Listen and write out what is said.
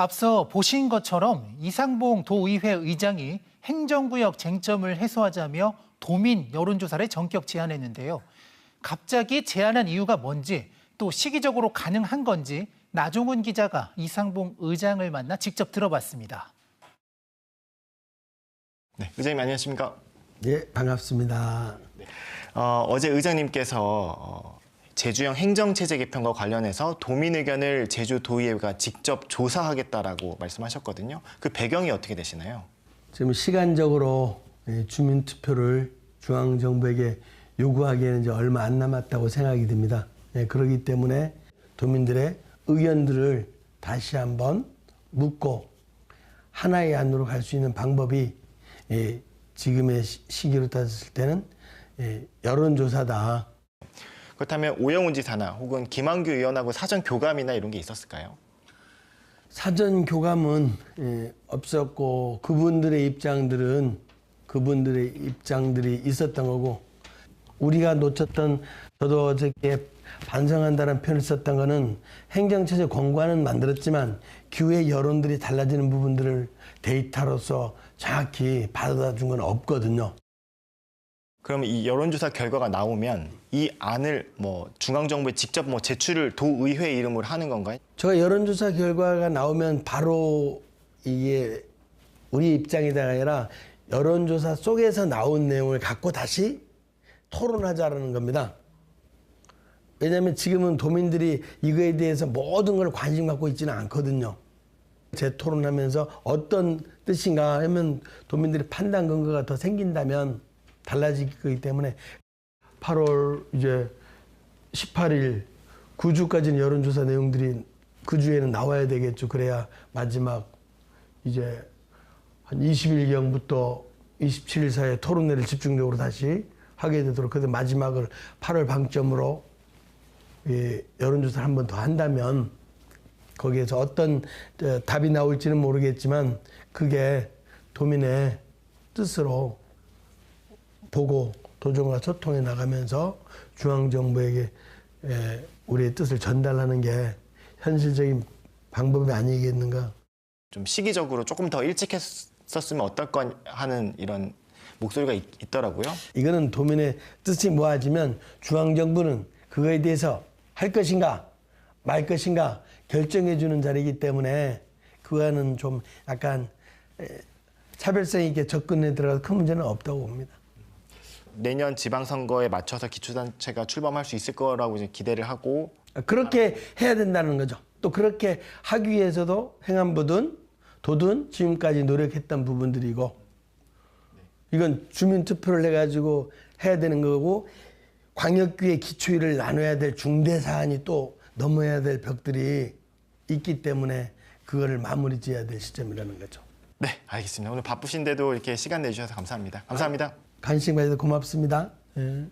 앞서 보신 것처럼 이상봉 도의회 의장이 행정구역 쟁점을 해소하자며 도민 여론조사를 전격 제안했는데요. 갑자기 제안한 이유가 뭔지 또 시기적으로 가능한 건지 나종훈 기자가 이상봉 의장을 만나 직접 들어봤습니다. 네, 의장님 안녕하십니까? 예, 반갑습니다. 어, 어제 의장님께서 어, 제주형 행정체제 개편과 관련해서 도민 의견을 제주도의회가 직접 조사하겠다라고 말씀하셨거든요. 그 배경이 어떻게 되시나요? 지금 시간적으로 예, 주민 투표를 중앙 정부에게 요구하기에는 이제 얼마 안 남았다고 생각이 듭니다. 예, 그렇기 때문에 도민들의 의견들을 다시 한번 묻고 하나의 안으로 갈 수 있는 방법이 예, 지금의 시- 시기로 따졌을 때는 예, 여론조사다. 그렇다면 오영훈 지사나 혹은 김한규 의원하고 사전 교감이나 이런 게 있었을까요? 사전 교감은 예, 없었고 그분들의 입장들은 그분들의 입장들이 있었던 거고 우리가 놓쳤던 저도 어저께 반성한다는 표현을 썼던 거는 행정체제 권고안은 만들었지만 기후의 여론들이 달라지는 부분들을 데이터로서 정확히 받아준 건 없거든요. 그럼 이 여론조사 결과가 나오면 이 안을 뭐 중앙정부에 직접 뭐 제출을 도의회 이름으로 하는 건가요? 제가 여론조사 결과가 나오면 바로 이게 우리 입장이다 아니라 여론조사 속에서 나온 내용을 갖고 다시 토론하자라는 겁니다. 왜냐하면 지금은 도민들이 이거에 대해서 모든 걸 관심 갖고 있지는 않거든요. 제 토론하면서 어떤 뜻인가 하면 도민들의 판단 근거가 더 생긴다면 달라질 거기 때문에 8월 이제 18일 9주까지는 여론조사 내용들이 그 주에는 나와야 되겠죠. 그래야 마지막 이제 한 20일경부터 27일 사이에 토론회를 집중적으로 다시 하게 되도록 그래서 마지막을 8월 방점으로 예, 여론조사를 한 번 더 한다면 거기에서 어떤 어, 답이 나올지는 모르겠지만 그게 도민의 뜻으로 보고 도정과 소통해 나가면서 중앙정부에게 에, 우리의 뜻을 전달하는 게 현실적인 방법이 아니겠는가. 좀 시기적으로 조금 더 일찍 했었으면 어떨까 하는 이런 목소리가 있, 있더라고요. 이거는 도민의 뜻이 모아지면 중앙정부는 그거에 대해서 할 것인가 말 것인가 결정해 주는 자리이기 때문에 그거는 좀 약간 에, 차별성 있게 접근해 들어가서 큰 문제는 없다고 봅니다. 내년 지방선거에 맞춰서 기초단체가 출범할 수 있을 거라고 이제 기대를 하고 그렇게 해야 된다는 거죠. 또 그렇게 하기 위해서도 행안부든 도든 지금까지 노력했던 부분들이고 이건 주민 투표를 해가지고 해야 되는 거고 광역규의 기초일을 나눠야 될 중대 사안이 또 넘어야 될 벽들이 있기 때문에 그거를 마무리 지어야 될 시점이라는 거죠. 네 알겠습니다. 오늘 바쁘신데도 이렇게 시간 내주셔서 감사합니다. 감사합니다. 관 심 가져서 고맙습니다. 예.